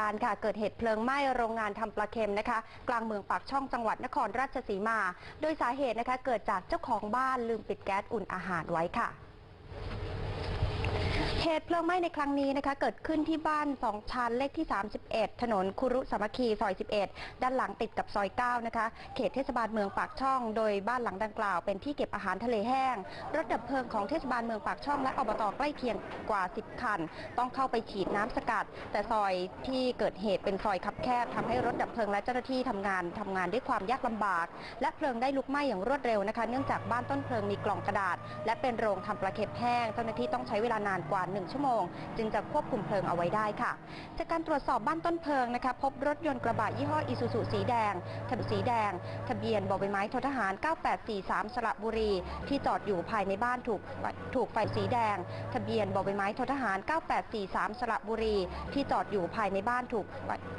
การค่ะ เกิดเหตุเพลิงไหม้โรงงานทำปลาเค็มนะคะ กลางเมืองปากช่องจังหวัดนครราชสีมา โดยสาเหตุนะคะ เกิดจากเจ้าของบ้านลืมปิดแก๊สอุ่นอาหารไว้ค่ะ เหตุเพลิงไหม้ในครั้งนี้นะคะเกิดขึ้นที่บ้าน 2 ชั้นเลขที่ 31 ถนนคุรุสามัคคีซอย 11 ด้านหลังติดกับซอย 9 นะคะ เขตเทศบาลเมืองปากช่อง โดยบ้านหลังดังกล่าวเป็นที่เก็บอาหารทะเลแห้ง รถดับเพลิงของเทศบาลเมืองปากช่องและอบตใกล้เคียงกว่า 10 คัน ต้องเข้าไปฉีดน้ำสกัด แต่ซอยที่เกิดเหตุเป็นซอยคับแคบทำให้รถดับเพลิงและเจ้าหน้าที่ทำงานทำงานด้วยความยากลำบาก และเพลิงได้ลุกไหม้อย่างรวดเร็วนะคะ เนื่องจากบ้านต้นเพลิงมีกล่องกระดาษ และเป็นโรงทำปลาเค็มแห้ง เจ้าหน้าที่ต้องใช้เวลานานกว่า 1 ชั่วโมง จึงจะควบคุมเพลิงเอาไว้ได้ค่ะ จากการตรวจสอบบ้านต้นเพลิงนะคะพบรถยนต์กระบะยี่ห้ออีซูซูสีแดงทะเบียนสีแดง ทะเบียนบอใบไม้ททหาร 9843 สระบุรี ที่จอดอยู่ภายในบ้านถูกถูกไฟสีแดง ทะเบียนบอใบไม้ททหาร 9843 สระบุรี ที่จอดอยู่ภายในบ้านถูก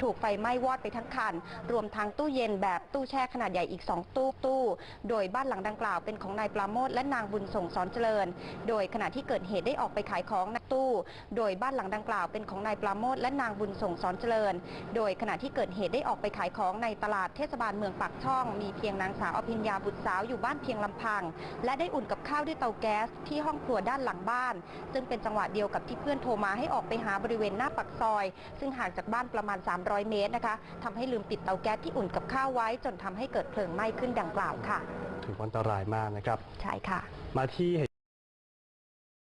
ถูกไฟไหม้วอดไปทั้งคัน รวมทั้งตู้เย็นแบบตู้แช่ขนาดใหญ่อีก 2 ตู้ตู้ โดยบ้านหลังดังกล่าวเป็นของนายปราโมทและนางบุญส่งสอนเจริญ โดยขณะที่เกิดเหตุได้ออกไปขายของในตู้ โดยบ้านหลังดังกล่าวเป็นของนายปราโมทและนางบุญส่งสอนเจริญ โดยขณะที่เกิดเหตุได้ออกไปขายของในตลาดเทศบาลเมืองปากช่อง มีเพียงนางสาวอภิญญาบุตรสาวอยู่บ้านเพียงลำพัง และได้อุ่นกับข้าวด้วยเตาแก๊สที่ห้องครัวด้านหลังบ้าน ซึ่งเป็นจังหวะเดียวกับที่เพื่อนโทรมาให้ออกไปหาบริเวณหน้าปากซอย ซึ่งห่างจากบ้านประมาณ 300 เมตรนะคะทำให้ลืมปิดเตาแก๊สที่อุ่นกับข้าวไว้ จนทำให้เกิดเพลิงไหม้ขึ้นดังกล่าวค่ะ ถือว่าอันตรายมากนะครับ ใช่ค่ะ มาที่